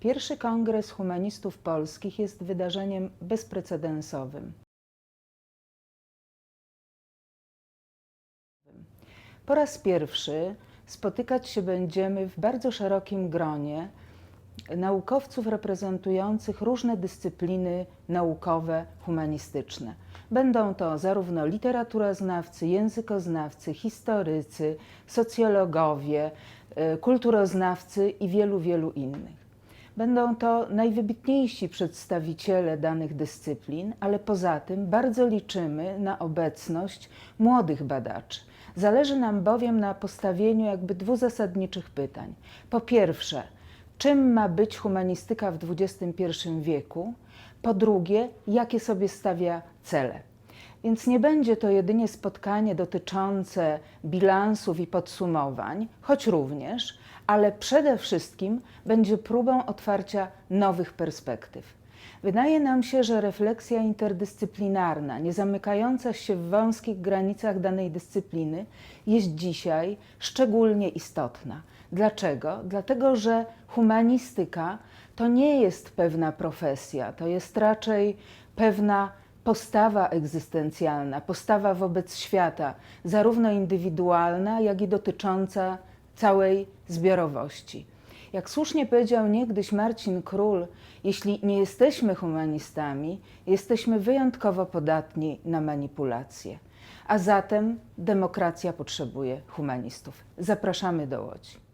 Pierwszy Kongres Humanistów Polskich jest wydarzeniem bezprecedensowym. Po raz pierwszy spotykać się będziemy w bardzo szerokim gronie naukowców reprezentujących różne dyscypliny naukowe, humanistyczne. Będą to zarówno literaturoznawcy, językoznawcy, historycy, socjologowie, y, kulturoznawcy i wielu, wielu innych. Będą to najwybitniejsi przedstawiciele danych dyscyplin, ale poza tym bardzo liczymy na obecność młodych badaczy. Zależy nam bowiem na postawieniu jakby dwóch zasadniczych pytań. Po pierwsze, czym ma być humanistyka w XXI wieku? Po drugie, jakie sobie stawia cele? Więc nie będzie to jedynie spotkanie dotyczące bilansów i podsumowań, choć również, ale przede wszystkim będzie próbą otwarcia nowych perspektyw. Wydaje nam się, że refleksja interdyscyplinarna, nie zamykająca się w wąskich granicach danej dyscypliny, jest dzisiaj szczególnie istotna. Dlaczego? Dlatego, że humanistyka to nie jest pewna profesja, to jest raczej pewna postawa egzystencjalna, postawa wobec świata, zarówno indywidualna, jak i dotycząca całej zbiorowości. Jak słusznie powiedział niegdyś Marcin Król, jeśli nie jesteśmy humanistami, jesteśmy wyjątkowo podatni na manipulacje. A zatem demokracja potrzebuje humanistów. Zapraszamy do Łodzi.